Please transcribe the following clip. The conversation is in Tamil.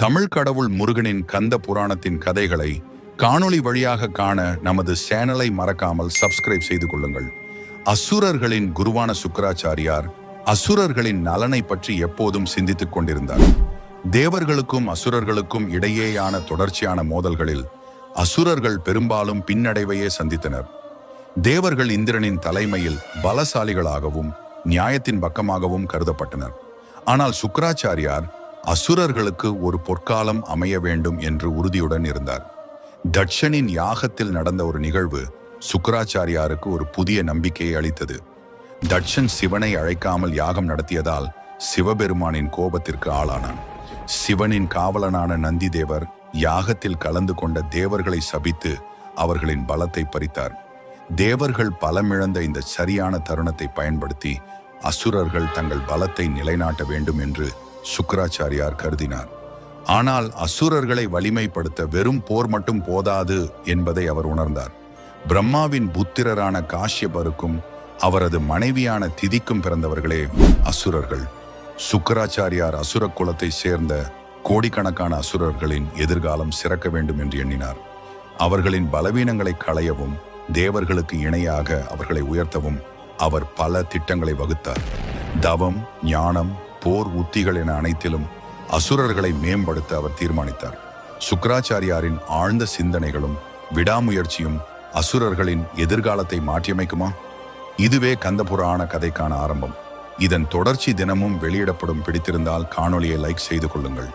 தமிழ் கடவுள் முருகனின் கந்த புராணத்தின் கதைகளை காணொளி வழியாக காண நமது சேனலை மறக்காமல் சப்ஸ்கிரைப் செய்து கொள்ளுங்கள். அசுரர்களின் குருவான சுக்கராச்சாரியார் அசுரர்களின் நலனை பற்றி எப்போதும் சிந்தித்துக் கொண்டிருந்தார். தேவர்களுக்கும் அசுரர்களுக்கும் இடையேயான தொடர்ச்சியான மோதல்களில் அசுரர்கள் பெரும்பாலும் பின்னடைவையே சந்தித்தனர். தேவர்கள் இந்திரனின் தலைமையில் பலசாலிகளாகவும் நியாயத்தின் பக்கமாகவும் கருதப்பட்டனர். ஆனால் சுக்கராச்சாரியார் அசுரர்களுக்கு ஒரு பொற்காலம் அமைய வேண்டும் என்று உறுதியுடன் இருந்தார். தட்சனின் யாகத்தில் நடந்த ஒரு நிகழ்வு சுக்கராச்சாரியாருக்கு ஒரு புதிய நம்பிக்கையை அளித்தது. தட்சன் சிவனை அழைக்காமல் யாகம் நடத்தியதால் சிவபெருமானின் கோபத்திற்கு ஆளானான். சிவனின் காவலனான நந்திதேவர் யாகத்தில் கலந்து கொண்ட தேவர்களை சபித்து அவர்களின் பலத்தை பறித்தார். தேவர்கள் பலமிழந்த இந்த சரியான தருணத்தை பயன்படுத்தி அசுரர்கள் தங்கள் பலத்தை நிலைநாட்ட வேண்டும் என்று சுக்கராச்சாரியார் கருதினார். ஆனால் அசுரர்களை வலிமைப்படுத்த வெறும் போர் மட்டும் போதாது என்பதை அவர் உணர்ந்தார். பிரம்மாவின் புத்திரரான காஷ்யபருக்கும் அவரது மனைவியான திதிக்கும் பிறந்தவர்களே அசுரர்கள். சுக்கராச்சாரியார் அசுர குலத்தை சேர்ந்த கோடிக்கணக்கான அசுரர்களின் எதிர்காலம் சிறக்க வேண்டும் என்று எண்ணினார். அவர்களின் பலவீனங்களை களையவும் தேவர்களுக்கு இணையாக அவர்களை உயர்த்தவும் அவர் பல திட்டங்களை வகுத்தார். தவம் ஞானம் போர் உத்திகள் என அனைத்திலும் அசுரர்களை மேம்படுத்த அவர் தீர்மானித்தார். சுக்கராச்சாரியாரின் ஆழ்ந்த சிந்தனைகளும் விடாமுயற்சியும் அசுரர்களின் எதிர்காலத்தை மாற்றியமைக்குமா? இதுவே கந்தபுராண கதைக்கான ஆரம்பம். இதன் தொடர்ச்சி தினமும் வெளியிடப்படும் பிடித்திருந்தால் காணொலியை லைக் செய்து கொள்ளுங்கள்.